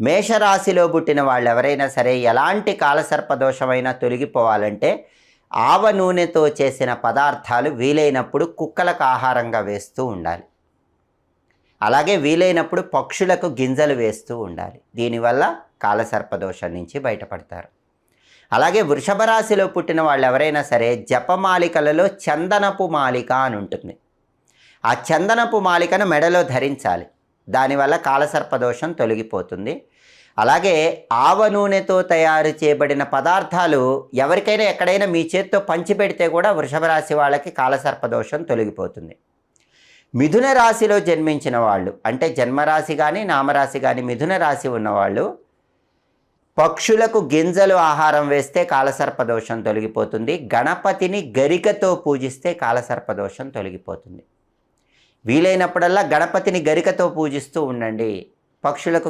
మేషరాశిలో పుట్టిన వాళ్ళు ఎవరైనా సరే ఎలాంటి కాలసర్ప దోషమైనా తొలగిపోవాలంటే ఆవ నూనెతో చేసిన పదార్థాలు వీలైనప్పుడు కుక్కలకు ఆహారంగా వేస్తూ ఉండాలి. అలాగే వీలైనప్పుడు పక్షులకు గింజలు వేస్తూ ఉండాలి. దీనివల్ల కాలసర్ప దోషం నుంచి బయటపడతారు. అలాగే వృషభ రాశిలో పుట్టిన వాళ్ళు ఎవరైనా సరే జపమాలికలలో చందనపు మాలిక అని ఉంటుంది. ఆ చందనపు మాలికను మెడలో ధరించాలి. దానివల్ల కాలసర్పదోషం తొలగిపోతుంది. అలాగే ఆవ నూనెతో తయారు చేయబడిన పదార్థాలు ఎవరికైనా ఎక్కడైనా మీ చేత్తో పంచిపెడితే కూడా వృషభ రాశి వాళ్ళకి కాలసర్పదోషం తొలగిపోతుంది. మిథున రాశిలో జన్మించిన వాళ్ళు అంటే జన్మరాశి కానీ నామరాశి కానీ మిథున రాశి ఉన్నవాళ్ళు పక్షులకు గింజలు ఆహారం వేస్తే కాలసర్పదోషం తొలగిపోతుంది. గణపతిని గరికతో పూజిస్తే కాలసర్పదోషం తొలగిపోతుంది. వీలైనప్పుడల్లా గణపతిని గరికతో పూజిస్తూ ఉండండి. పక్షులకు